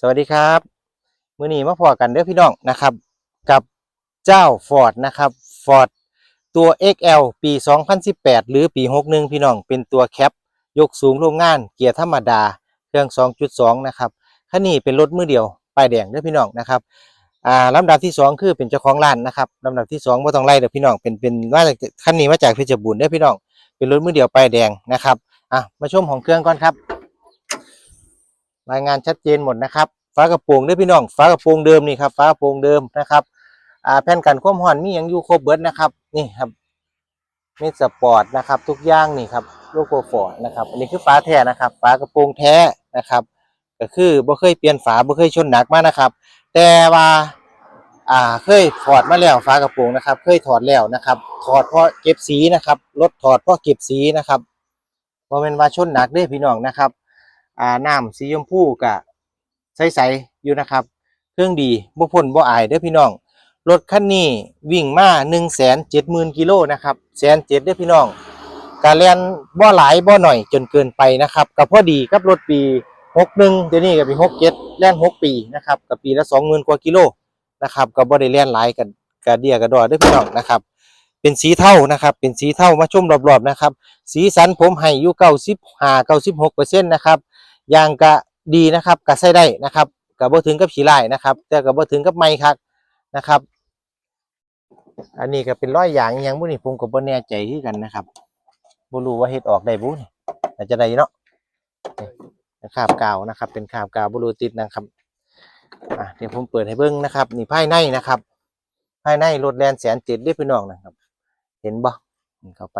สวัสดีครับมื้อนี้มาพอกันเด้อพี่น้องนะครับ กับเจ้า Ford นะครับ Ford ตัว XL ปี 2018 หรือปี 61 พี่น้องเป็นตัวแคปยกสูงโรงงานเกียร์ธรรมดา เครื่อง 2.2 นะครับคันนี้เป็นรถมือเดียวป้ายแดงเด้อพี่น้องนะครับอ่าลำดับที่ 2 คือเป็นเจ้าของร้านนะครับลำดับที่2บ่ต้องไล่เด้อพี่น้องเป็นเป็นมาจากคันนี้มาจากเพชรบูรณ์เด้อพี่น้องเป็นรถมือเดียวป้ายแดงนะครับอะมาชมของเครื่องก่อนครับ รายงานชัดเจนหมดนะครับฝากระโปรงด้วยพี่น้องฝากระโปรงเดิมนี่ครับฝากระโปรงเดิมนะครับอ่าแผ่นกันความร้อนมีหยังอยู่ครบเบิร์ดนะครับนี่ครับเมสปอร์ตนะครับ ทุกอย่างนี่ครับโลโก้ฟอร์ดนะครับอันนี้คือฝาแท้นะครับฝากระโปรงแท้นะครับ ก็คือบ่เคยเปลี่ยนฝาบ่เคยชนหนักมากนะครับ แต่ว่าอ่าเคยถอดมาแล้วฝากระโปรงนะครับ เคยถอดแล้วนะครับถอดเพราะเก็บสีนะครับรถถอดเพราะเก็บสีนะครับบ่แม่นว่าชนหนักเด้พี่น้องนะครับ อ่าน้ำสีชมพูกะใสๆอยู่นะครับ เครื่องดีบ่พ่นบ่อายเด้อพี่น้อง รถคันนี้วิ่งมา1 7 0 0 0 0กิโลนะครับแสนเจ็ดเด้อพี่น้องการแล่นบ่หลายบ่หน่อยจนเกินไปนะครับก็พอดีกับรถปี61เดี๋ยวนี้ก็ปี67แล่น6ปีนะครับก็ปีละ20,000กว่ากิโลนะครับก็บ่ได้แล่นหลายกันกะเดียกระดอเด้อพี่น้องนะครับ เป็นสีเท่านะครับ เป็นสีเทามาชมรอบๆนะครับ สีสันผมให้อยู่95 96%นะครับ ยางกะดีนะครับกะใส่ได้นะครับกะบ่ถึงกับขี้ลายนะครับ แต่กะบ่ถึงกับไม่คักนะครับ อันนี้ก็เป็นร้อยอย่างอหยังบุนี่ผมก็บ่แน่ใจคือกันนะครับบ่รู้ว่าเฮ็ดออกได้บุนี่อาจจะได้เนาะคราบกาวนะครับ เป็นคาบกาวบ่รู้ติดนะครับอะเดี๋ยวผมเปิดให้เบิ่งนะครับ นี่ภายในนะครับ ภายในรถแลนแสนเจ็ดเด้อพี่น้องนะครับ เห็นบ่เข้าไป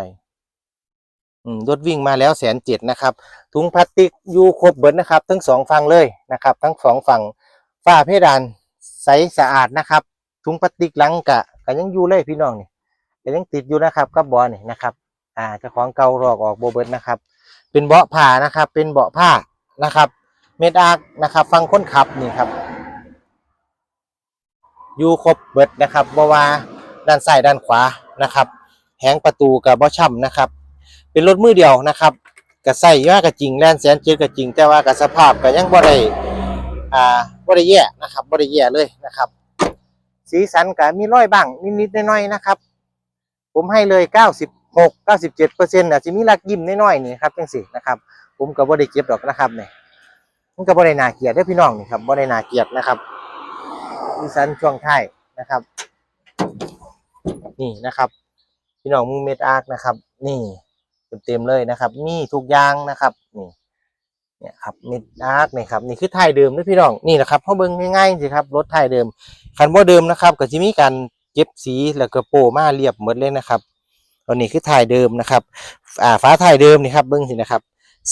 รถวิ่งมาแล้วแสนเจ็ดนะครับ ถุงพลาสติกอยู่ครบเบิดนะครับ ทั้งสองฝั่งเลยนะครับ ทั้งสองฝั่งฝ้าเพดานใสสะอาดนะครับ ถุงพลาสติกหลังกะก็ยังอยู่เลยพี่น้องนี่ก็ยังติดอยู่นะครับกับบอนี่นะครับ อ่าเจ้าของเก่ารอกออกโบเบิดนะครับ เป็นเบาะผ้านะครับ เป็นเบาะผ้านะครับ เมดอาร์กนะครับ ฟังคนขับนี่ครับอยู่ครบเบิดนะครับบ่ว่าด้านซ้ายด้านขวานะครับแหงประตูกับบ่ช่ำนะครับ เป็นรถมือเดียวนะครับก็ใส่มากก็จริงแลนแสนเจ็ดก็จริง แต่ว่าก็สภาพก็ยังบ่ได้อ่าบ่ได้แย่นะครับบ่ได้แย่เลยนะครับ สีสันก็มีร้อยบ้างนิดๆน่อยๆนะครับ ผมให้เลย 96 97%อร์เซ็นต์อาจจะมีรักยิ้มน้อยๆนี่ครับจังซี่นะครับ ผมก็บ่ได้เก็บดอกนะครับเนี่ยมันก็บ่ได้นาเกียดเด้พี่น้องนี่ครับบ่ได้นาเกียดนะครับสีสันช่วงท้ายนะครับ นี่นะครับ พี่น้องมุงเม็ดอาร์คนะครับ นี่ เต็มๆเลยนะครับ มีทุกอย่างนะครับนี่เนี่ยครับม็ดอาร์คนี่ครับนี่คือถ่ายเดิมด้วยพี่น้องนี่นะครับเขาเบิ่งง่ายๆสิครับรถถ่ายเดิม คันบ่เดิมนะครับก็จะมีการเก็บสีแล้วก็โปะมาเรียบหมดเลยนะครับตอนนี้คือถ่ายเดิมนะครับอ่าฟ้าถ่ายเดิมนี่ครับเบิ่งสินะครับ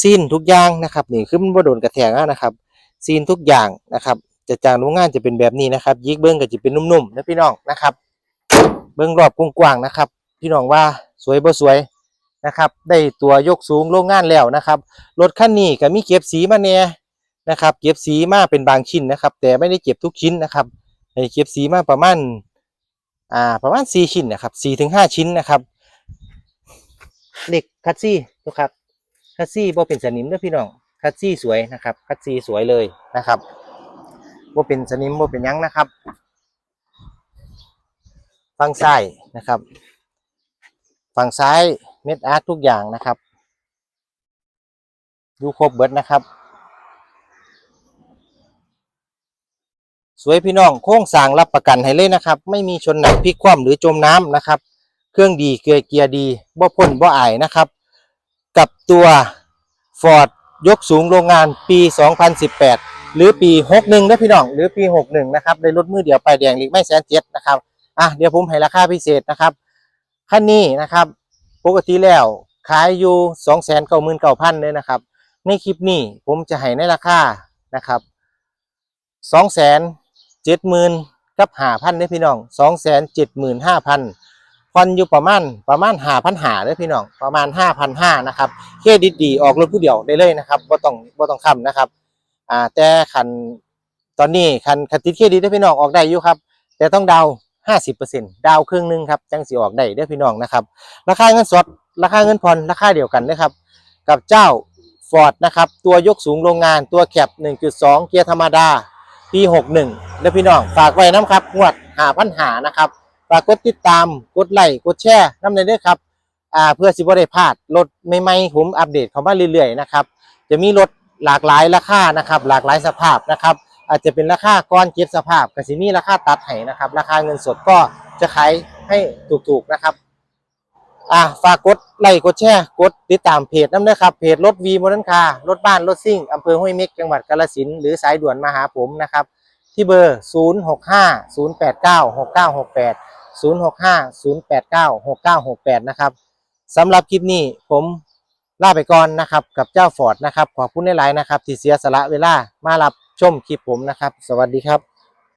ซีนทุกอย่างนะครับนี่คือมันบ่โดนกระแทกนะครับซีนทุกอย่างนะครับจะจากโรงงานจะเป็นแบบนี้นะครับยิกเบิ้งก็จะเป็นนุ่มๆนะพี่น้องนะครับ เบิ้งรอบกว้างๆนะครับ พี่น้องว่าสวยบ่สวย นะครับ ได้ตัวยกสูงโรงงานแล้วนะครับ รถคันนี้ก็มีเก็บสีมาแน่นะครับ เก็บสีมาเป็นบางชิ้นนะครับ แต่ไม่ได้เก็บทุกชิ้นนะครับเก็บสีมาประมาณอ่าประมาณสี่ชิ้นนะครับสี่ถึงห้าชิ้นนะครับเหล็กคัดซี่ทุกครับคัดซี่บ่เป็นสนิมด้อพี่น้องคัดซี่สวยนะครับคัดซี่สวยเลยนะครับบ่เป็นสนิมบ่เป็นยังนะครับฝั่งซ้ายนะครับฝั่งซ้าย เม็ดอาร์ตทุกอย่างนะครับ ดูครบเบิดนะครับ สวยพี่น้องโค้งสางรับประกันให้เลยนะครับ ไม่มีชนหนักพลิกคว่ำหรือจมน้ำนะครับ เครื่องดีเกียร์เกียร์ดีบ่พ่นบ่อายนะครับ กับตัว Ford ยกสูงโรงงานปี 2018 หรือปี 61นะพี่น้อง หรือปี 61 นะครับได้รถมือเดียวไปแดงหลีกไม่แสนเจ็ดนะครับ อะ เดี๋ยวผมให้ราคาพิเศษนะครับ คันนี้นะครับ ปกติแล้วขายอยู่สองแสนเก้าหมื่นเก้าพันเลยนะครับ ในคลิปนี้ผมจะให้ในราคานะครับสองแสนเจ็ดหมื่นกับห้าพันเด้พี่น้องสองแสนเจ็ดหมื่นห้าพันผ่อนอยู่ประมาณประมาณห้าพันหาเด้พี่น้องประมาณห้าพันห้านะครับเครดิตดีออกรถผู้เดียวได้เลยนะครับบ่ต้องบ่ต้องค้ำนะครับอ่าแต่คันตอนนี้คันคันติดเครดิตได้พี่น้องออกได้อยู่ครับ แต่ต้องเดา ห้าสิบเปอร์เซ็นดาวครึ่งหนึงครับจังสีออกได้เด้อพี่น้องนะครับ ราคาเงินสด ราคาเงินผ่อนราคาเดียวกันนะครับ กับเจ้า Ford นะครับ ตัวยกสูงโรงงานตัวแคป1.2 เกียร์ธรรมดา ปี 61แล้วพี่น้อง ฝากไว้น้ำครับงวดหาพันหานะครับ ฝากกดติดตามกดไลค์กดแชร์น้ำเลยเด้อครับอ่าเพื่อสิบ่ได้พลาดรถใหม่ๆผมอัปเดตเข้ามาเรื่อยๆนะครับจะมีรถหลากหลายราคานะครับ หลากหลายสภาพนะครับ อาจจะเป็นราคาก้อนเก็บสภาพกับสิมีราคาตัดให้นะครับ ราคาเงินสดก็จะขายให้ถูกๆนะครับ อะฝากกดไลค์กดแชร์กดติดตามเพจน้ำเด้อครับเพจรถวีมอเตอร์คาร์รถบ้านรถซิ่งอำเภอห้วยเม็กจังหวัดกาฬสินธุ์หรือสายด่วนมาหาผมนะครับ ที่เบอร์ 0 6 5 0 8 9 6 9 6 8 0 6 5 0 8 9 6 9 6 8 นะครับสำหรับคลิปนี้ผมลาไปก่อนนะครับ กับเจ้าฟอร์ดนะครับ ขอบคุณหลายๆนะครับ ที่เสียสละเวลามารับ ชมคลิปผมนะครับ สวัสดีครับ